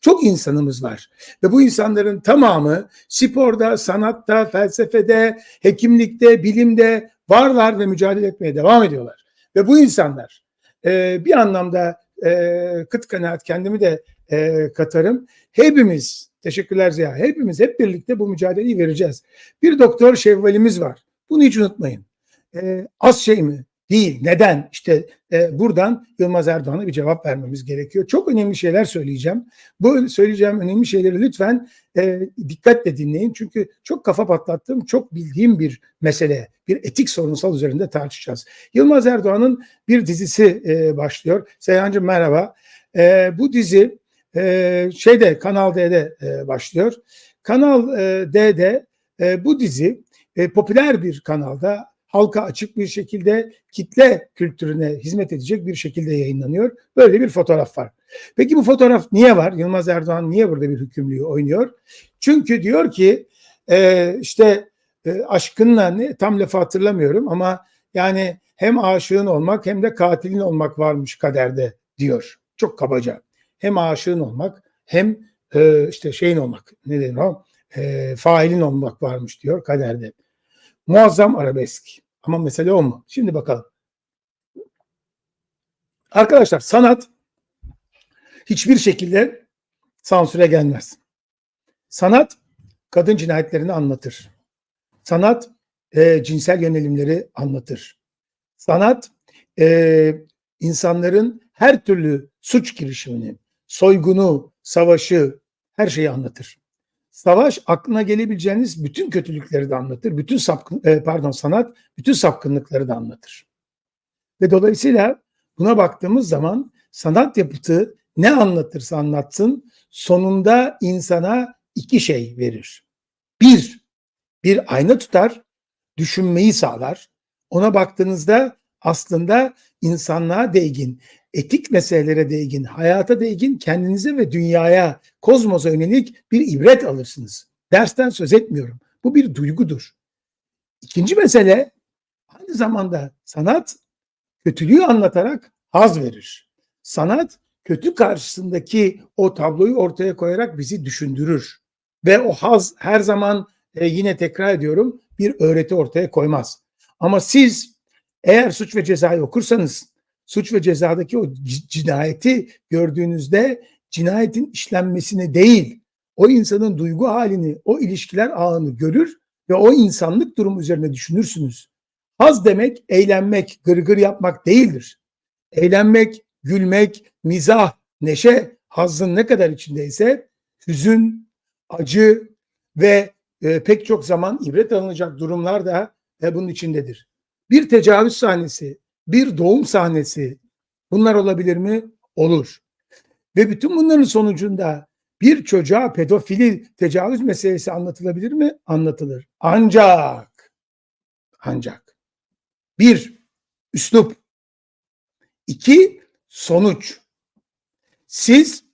çok insanımız var. Ve bu insanların tamamı sporda, sanatta, felsefede, hekimlikte, bilimde varlar ve mücadele etmeye devam ediyorlar. Ve bu insanlar e, bir anlamda e, kıt kanaat kendimi de e, katarım. Hepimiz, teşekkürler Ziya, hepimiz hep birlikte bu mücadeleyi vereceğiz. Bir doktor şevvalimiz var. Bunu hiç unutmayın. E, az şey mi? Değil. Neden? İşte e, buradan Yılmaz Erdoğan'a bir cevap vermemiz gerekiyor. Çok önemli şeyler söyleyeceğim. Bu söyleyeceğim önemli şeyleri lütfen e, dikkatle dinleyin. Çünkü çok kafa patlattığım, çok bildiğim bir mesele, bir etik sorunsal üzerinde tartışacağız. Yılmaz Erdoğan'ın bir dizisi e, başlıyor. Seyhancığım merhaba. E, bu dizi e, şeyde Kanal D'de e, başlıyor. Kanal e, D'de e, bu dizi e, popüler bir kanalda halka açık bir şekilde kitle kültürüne hizmet edecek bir şekilde yayınlanıyor. Böyle bir fotoğraf var. Peki bu fotoğraf niye var? Yılmaz Erdoğan niye burada bir hükümlüyü oynuyor? Çünkü diyor ki e, işte e, aşkınla ne tam lafı hatırlamıyorum ama yani hem aşığın olmak hem de katilin olmak varmış kaderde diyor. Çok kabaca. Hem aşığın olmak hem e, işte şeyin olmak ne denir o? E, failin olmak varmış diyor kaderde. Muazzam arabesk. Ama mesele o mu? Şimdi bakalım. Arkadaşlar sanat hiçbir şekilde sansüre gelmez. Sanat kadın cinayetlerini anlatır. Sanat e, cinsel yönelimleri anlatır. Sanat e, insanların her türlü suç girişimini, soygunu, savaşı, her şeyi anlatır. Savaş aklına gelebileceğiniz bütün kötülükleri de anlatır. Bütün sapkın, e, pardon sanat bütün sapkınlıkları da anlatır. Ve dolayısıyla buna baktığımız zaman sanat yapıtı ne anlatırsa anlatsın sonunda insana iki şey verir. Bir, bir ayna tutar, düşünmeyi sağlar. Ona baktığınızda aslında insanlığa değgin, etik meselelere değgin, hayata değgin, kendinize ve dünyaya, kozmosa yönelik bir ibret alırsınız. Dersten söz etmiyorum. Bu bir duygudur. İkinci mesele aynı zamanda sanat kötülüğü anlatarak haz verir. Sanat kötü karşısındaki o tabloyu ortaya koyarak bizi düşündürür. Ve o haz her zaman e, yine tekrar ediyorum bir öğreti ortaya koymaz. Ama siz eğer suç ve cezayı okursanız suç ve cezadaki o cinayeti gördüğünüzde cinayetin işlenmesini değil, o insanın duygu halini, o ilişkiler ağını görür ve o insanlık durumu üzerine düşünürsünüz. Haz demek eğlenmek, gırgır yapmak değildir. Eğlenmek, gülmek, mizah, neşe, hazın ne kadar içindeyse hüzün, acı ve e, pek çok zaman ibret alınacak durumlar da e, bunun içindedir. Bir tecavüz sahnesi, bir doğum sahnesi bunlar olabilir mi? Olur. Ve bütün bunların sonucunda bir çocuğa pedofili tecavüz meselesi anlatılabilir mi? Anlatılır. Ancak ancak bir üslup iki sonuç siz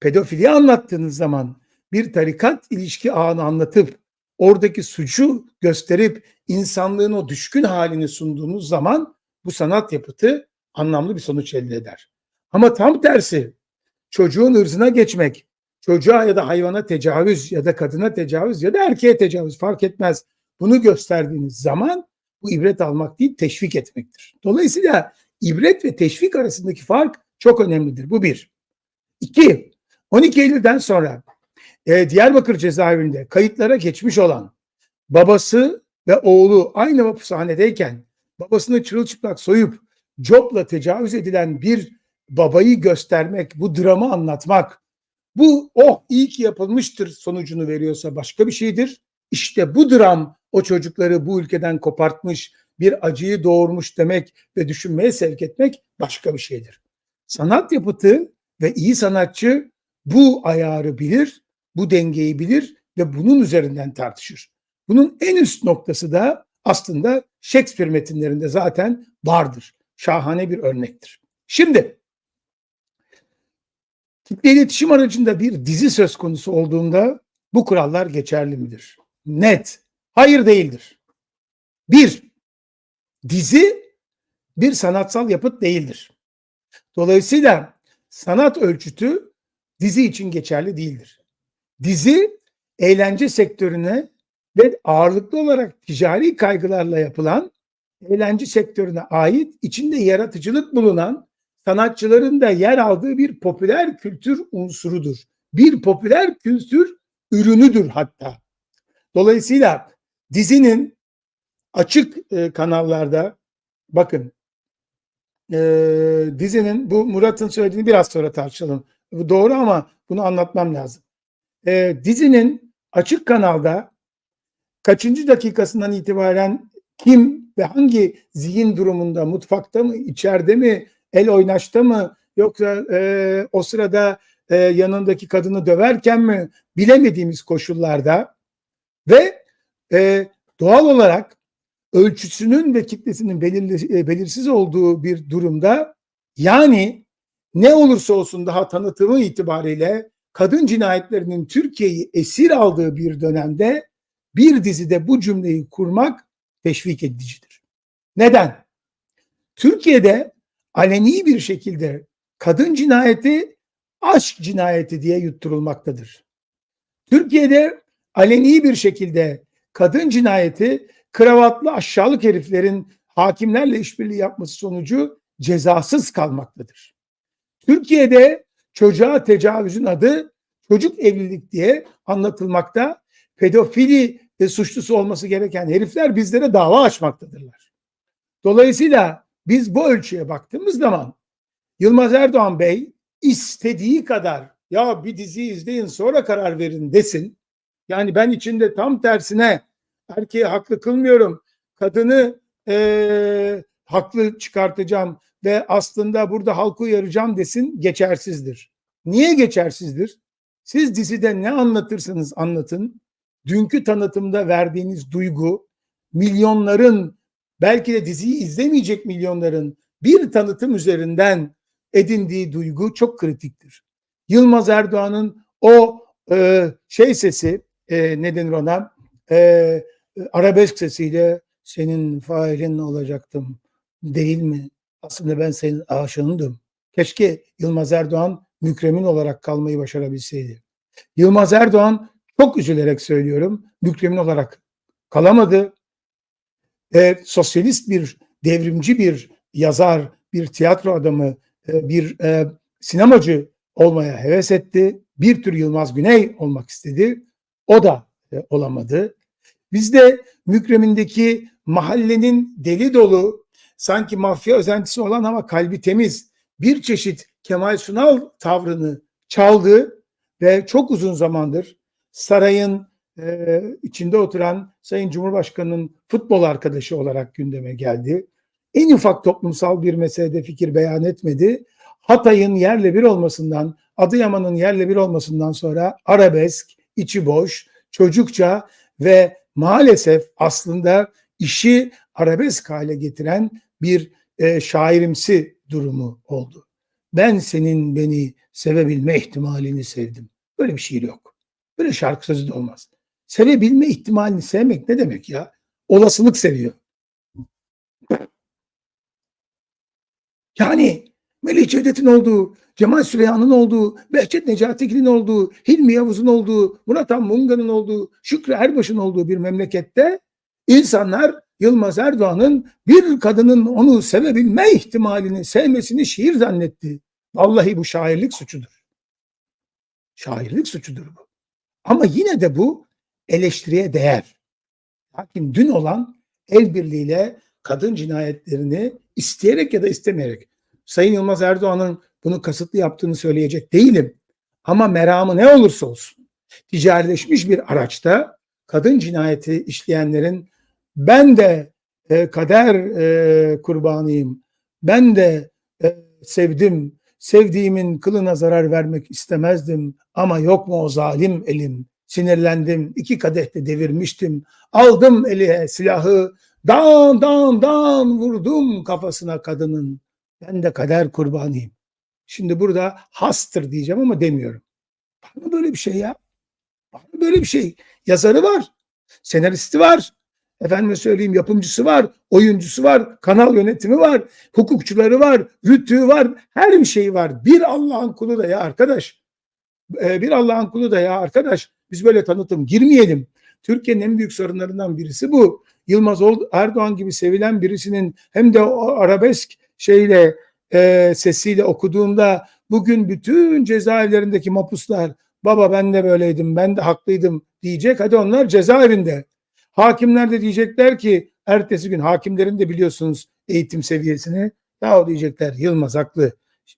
pedofili anlattığınız zaman bir tarikat ilişki ağını anlatıp oradaki suçu gösterip insanlığın o düşkün halini sunduğunuz zaman bu sanat yapıtı anlamlı bir sonuç elde eder. Ama tam tersi çocuğun ırzına geçmek, çocuğa ya da hayvana tecavüz ya da kadına tecavüz ya da erkeğe tecavüz fark etmez. Bunu gösterdiğiniz zaman bu ibret almak değil teşvik etmektir. Dolayısıyla ibret ve teşvik arasındaki fark çok önemlidir. Bu bir. İki, 12 Eylül'den sonra e, Diyarbakır cezaevinde kayıtlara geçmiş olan babası ve oğlu aynı hapishanedeyken babasını çırılçıplak soyup copla tecavüz edilen bir babayı göstermek, bu dramı anlatmak, bu oh iyi ki yapılmıştır sonucunu veriyorsa başka bir şeydir. İşte bu dram o çocukları bu ülkeden kopartmış, bir acıyı doğurmuş demek ve düşünmeye sevk etmek başka bir şeydir. Sanat yapıtı ve iyi sanatçı bu ayarı bilir, bu dengeyi bilir ve bunun üzerinden tartışır. Bunun en üst noktası da aslında Shakespeare metinlerinde zaten vardır. Şahane bir örnektir. Şimdi kitle iletişim aracında bir dizi söz konusu olduğunda bu kurallar geçerli midir? Net. Hayır değildir. Bir, dizi bir sanatsal yapıt değildir. Dolayısıyla sanat ölçütü dizi için geçerli değildir. Dizi eğlence sektörüne ve ağırlıklı olarak ticari kaygılarla yapılan eğlence sektörüne ait içinde yaratıcılık bulunan sanatçıların da yer aldığı bir popüler kültür unsurudur. Bir popüler kültür ürünüdür hatta. Dolayısıyla dizinin açık e, kanallarda bakın e, dizinin bu Murat'ın söylediğini biraz sonra tartışalım. Bu doğru ama bunu anlatmam lazım. E, dizinin açık kanalda kaçıncı dakikasından itibaren kim ve hangi zihin durumunda mutfakta mı içeride mi el oynaşta mı yoksa e, o sırada e, yanındaki kadını döverken mi bilemediğimiz koşullarda ve e, doğal olarak ölçüsünün ve kitlesinin belirli, e, belirsiz olduğu bir durumda yani ne olursa olsun daha tanıtımı itibariyle kadın cinayetlerinin Türkiye'yi esir aldığı bir dönemde bir dizide bu cümleyi kurmak teşvik edicidir. Neden? Türkiye'de aleni bir şekilde kadın cinayeti aşk cinayeti diye yutturulmaktadır. Türkiye'de aleni bir şekilde kadın cinayeti kravatlı aşağılık heriflerin hakimlerle işbirliği yapması sonucu cezasız kalmaktadır. Türkiye'de çocuğa tecavüzün adı çocuk evlilik diye anlatılmakta. Pedofili ve suçlusu olması gereken herifler bizlere dava açmaktadırlar. Dolayısıyla biz bu ölçüye baktığımız zaman Yılmaz Erdoğan Bey istediği kadar ya bir dizi izleyin sonra karar verin desin. Yani ben içinde tam tersine erkeği haklı kılmıyorum. Kadını e, haklı çıkartacağım ve aslında burada halkı uyaracağım desin geçersizdir. Niye geçersizdir? Siz dizide ne anlatırsanız anlatın. Dünkü tanıtımda verdiğiniz duygu milyonların belki de diziyi izlemeyecek milyonların bir tanıtım üzerinden edindiği duygu çok kritiktir. Yılmaz Erdoğan'ın o e, şey sesi e, ne denir ona e, arabesk sesiyle senin failin olacaktım değil mi? Aslında ben senin aşığındım. Keşke Yılmaz Erdoğan mükremin olarak kalmayı başarabilseydi. Yılmaz Erdoğan çok üzülerek söylüyorum mükremin olarak kalamadı. E, sosyalist bir devrimci bir yazar, bir tiyatro adamı, e, bir e, sinemacı olmaya heves etti. Bir tür Yılmaz Güney olmak istedi. O da e, olamadı. Bizde Mükrem'indeki mahallenin deli dolu, sanki mafya özentisi olan ama kalbi temiz bir çeşit Kemal Sunal tavrını çaldı ve çok uzun zamandır sarayın e, içinde oturan Sayın Cumhurbaşkanı'nın futbol arkadaşı olarak gündeme geldi. En ufak toplumsal bir meselede fikir beyan etmedi. Hatay'ın yerle bir olmasından, Adıyaman'ın yerle bir olmasından sonra arabesk, içi boş, çocukça ve maalesef aslında işi arabesk hale getiren bir e, şairimsi durumu oldu. Ben senin beni sevebilme ihtimalini sevdim. Böyle bir şiir yok. Böyle şarkı sözü de olmaz. Sevebilme ihtimalini sevmek ne demek ya? Olasılık seviyor. Yani Melih Cevdet'in olduğu, Cemal Süreyya'nın olduğu, Behçet Necatigil'in olduğu, Hilmi Yavuz'un olduğu, Murat Munga'nın olduğu, Şükrü Erbaş'ın olduğu bir memlekette insanlar Yılmaz Erdoğan'ın bir kadının onu sevebilme ihtimalini, sevmesini şiir zannetti. Vallahi bu şairlik suçudur. Şairlik suçudur bu. Ama yine de bu eleştiriye değer. Lakin dün olan el birliğiyle kadın cinayetlerini isteyerek ya da istemeyerek Sayın Yılmaz Erdoğan'ın bunu kasıtlı yaptığını söyleyecek değilim. Ama meramı ne olursa olsun ticarileşmiş bir araçta kadın cinayeti işleyenlerin ben de e, kader e, kurbanıyım, ben de e, sevdim, sevdiğimin kılına zarar vermek istemezdim ama yok mu o zalim elim, sinirlendim, iki kadehte devirmiştim, aldım eline silahı, dan dan dan vurdum kafasına kadının, ben de kader kurbanıyım. Şimdi burada hastır diyeceğim ama demiyorum. Var mı böyle bir şey ya? Var mı böyle bir şey? Yazarı var, senaristi var, efendime söyleyeyim yapımcısı var, oyuncusu var, kanal yönetimi var, hukukçuları var, rütüğü var, her bir şey var. Bir Allah'ın kulu da ya arkadaş. e, bir Allah'ın kulu da ya arkadaş biz böyle tanıtım girmeyelim. Türkiye'nin en büyük sorunlarından birisi bu. Yılmaz Erdoğan gibi sevilen birisinin hem de o arabesk şeyle e, sesiyle okuduğunda bugün bütün cezaevlerindeki mapuslar baba ben de böyleydim ben de haklıydım diyecek. Hadi onlar cezaevinde. Hakimler de diyecekler ki ertesi gün hakimlerin de biliyorsunuz eğitim seviyesini ya diyecekler Yılmaz haklı.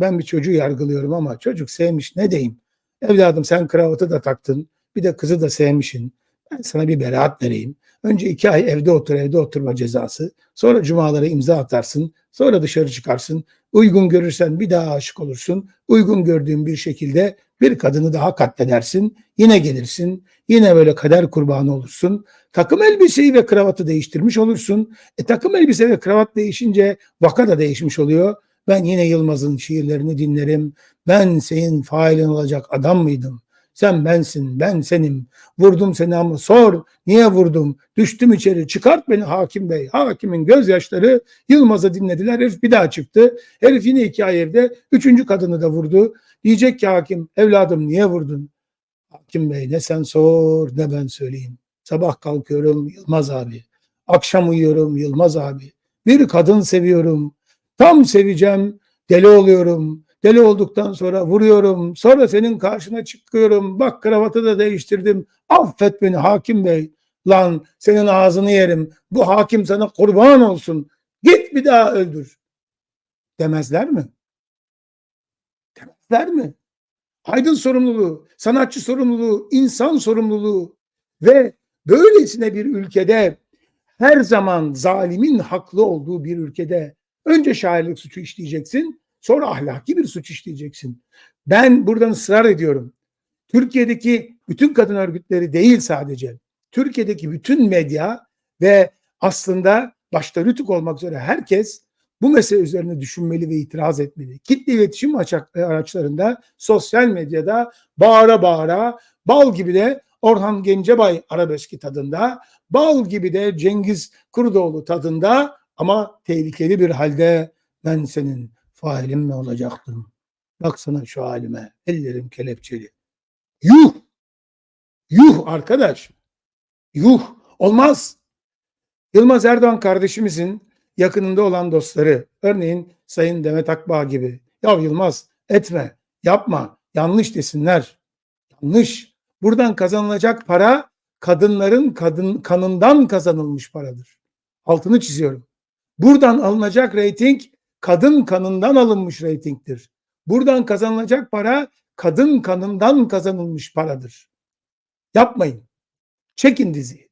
Ben bir çocuğu yargılıyorum ama çocuk sevmiş ne diyeyim. Evladım sen kravatı da taktın bir de kızı da sevmişsin. Ben sana bir beraat vereyim. Önce iki ay evde otur, evde oturma cezası. Sonra cumalara imza atarsın. Sonra dışarı çıkarsın. Uygun görürsen bir daha aşık olursun. Uygun gördüğün bir şekilde bir kadını daha katledersin. Yine gelirsin. Yine böyle kader kurbanı olursun. Takım elbiseyi ve kravatı değiştirmiş olursun. E takım elbise ve kravat değişince vaka da değişmiş oluyor. Ben yine Yılmaz'ın şiirlerini dinlerim. Ben senin failin olacak adam mıydım? Sen bensin, ben senim. Vurdum seni ama sor. Niye vurdum? Düştüm içeri. Çıkart beni hakim bey. Hakimin gözyaşları Yılmaz'ı dinlediler. Herif bir daha çıktı. Herif yine iki ay evde. Üçüncü kadını da vurdu. Diyecek ki hakim evladım niye vurdun? Hakim bey ne sen sor ne ben söyleyeyim. Sabah kalkıyorum Yılmaz abi. Akşam uyuyorum Yılmaz abi. Bir kadın seviyorum. Tam seveceğim. Deli oluyorum. Deli olduktan sonra vuruyorum. Sonra senin karşına çıkıyorum. Bak kravatı da değiştirdim. Affet beni hakim bey. Lan senin ağzını yerim. Bu hakim sana kurban olsun. Git bir daha öldür. Demezler mi? Demezler mi? Aydın sorumluluğu, sanatçı sorumluluğu, insan sorumluluğu ve böylesine bir ülkede her zaman zalimin haklı olduğu bir ülkede önce şairlik suçu işleyeceksin, sonra ahlaki bir suç işleyeceksin. Ben buradan ısrar ediyorum. Türkiye'deki bütün kadın örgütleri değil sadece, Türkiye'deki bütün medya ve aslında başta Rütük olmak üzere herkes bu mesele üzerine düşünmeli ve itiraz etmeli. Kitle iletişim açak- araçlarında, sosyal medyada bağıra bağıra, bal gibi de Orhan Gencebay arabeski tadında, bal gibi de Cengiz Kurdoğlu tadında ama tehlikeli bir halde ben senin failin mi olacaktım? Baksana şu halime, ellerim kelepçeli. Yuh! Yuh arkadaş! Yuh! Olmaz! Yılmaz Erdoğan kardeşimizin yakınında olan dostları, örneğin Sayın Demet Akbağ gibi, ya Yılmaz etme, yapma, yanlış desinler. Yanlış. Buradan kazanılacak para kadınların kadın kanından kazanılmış paradır. Altını çiziyorum. Buradan alınacak reyting kadın kanından alınmış reytingtir. Buradan kazanılacak para kadın kanından kazanılmış paradır. Yapmayın. Çekin diziyi.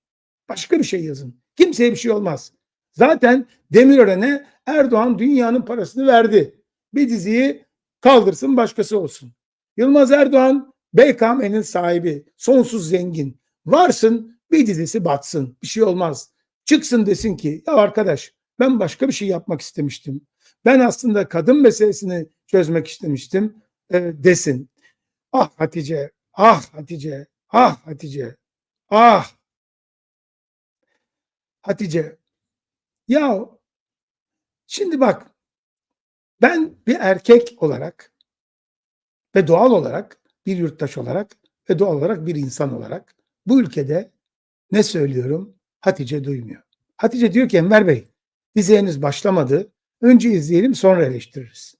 Başka bir şey yazın. Kimseye bir şey olmaz. Zaten Demirören'e Erdoğan dünyanın parasını verdi. Bir diziyi kaldırsın başkası olsun. Yılmaz Erdoğan BKM'nin sahibi. Sonsuz zengin. Varsın bir dizisi batsın. Bir şey olmaz. Çıksın desin ki ya arkadaş ben başka bir şey yapmak istemiştim. Ben aslında kadın meselesini çözmek istemiştim e, desin. Ah Hatice, ah Hatice, ah Hatice, ah Hatice. Ya şimdi bak ben bir erkek olarak ve doğal olarak bir yurttaş olarak ve doğal olarak bir insan olarak bu ülkede ne söylüyorum Hatice duymuyor. Hatice diyor ki Enver Bey dizi henüz başlamadı. Önce izleyelim sonra eleştiririz.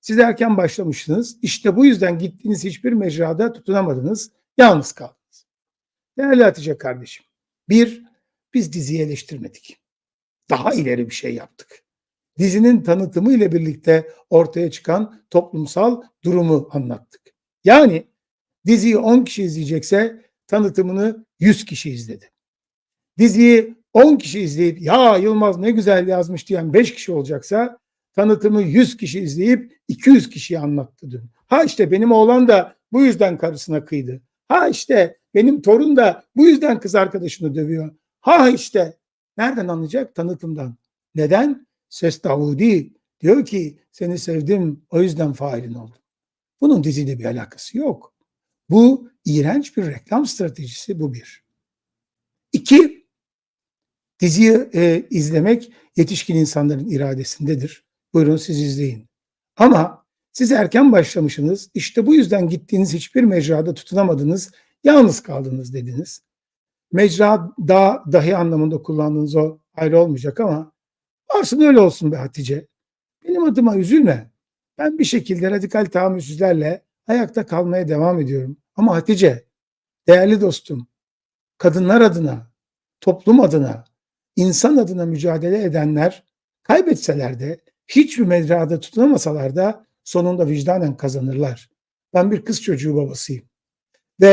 Siz erken başlamışsınız. İşte bu yüzden gittiğiniz hiçbir mecrada tutunamadınız. Yalnız kaldınız. Değerli Hatice kardeşim. Bir, biz diziyi eleştirmedik. Daha ileri bir şey yaptık. Dizinin tanıtımı ile birlikte ortaya çıkan toplumsal durumu anlattık. Yani diziyi 10 kişi izleyecekse tanıtımını 100 kişi izledi. Diziyi 10 kişi izleyip ya Yılmaz ne güzel yazmış diyen 5 kişi olacaksa tanıtımı 100 kişi izleyip 200 kişiye anlattı dün. Ha işte benim oğlan da bu yüzden karısına kıydı. Ha işte benim torun da bu yüzden kız arkadaşını dövüyor. Ha işte nereden anlayacak? Tanıtımdan. Neden? Ses Davudi diyor ki seni sevdim o yüzden failin oldum. Bunun diziyle bir alakası yok. Bu iğrenç bir reklam stratejisi bu bir. İki, diziyi e, izlemek yetişkin insanların iradesindedir. Buyurun siz izleyin. Ama Siz erken başlamışsınız. İşte bu yüzden gittiğiniz hiçbir mecrada tutunamadınız. Yalnız kaldınız dediniz. Mecra da dahi anlamında kullandığınız o ayrı olmayacak ama varsın öyle olsun be Hatice. Benim adıma üzülme. Ben bir şekilde radikal tahammülsüzlerle ayakta kalmaya devam ediyorum. Ama Hatice, değerli dostum, kadınlar adına, toplum adına, insan adına mücadele edenler kaybetseler de hiçbir mecrada tutunamasalar da sonunda vicdanen kazanırlar. Ben bir kız çocuğu babasıyım.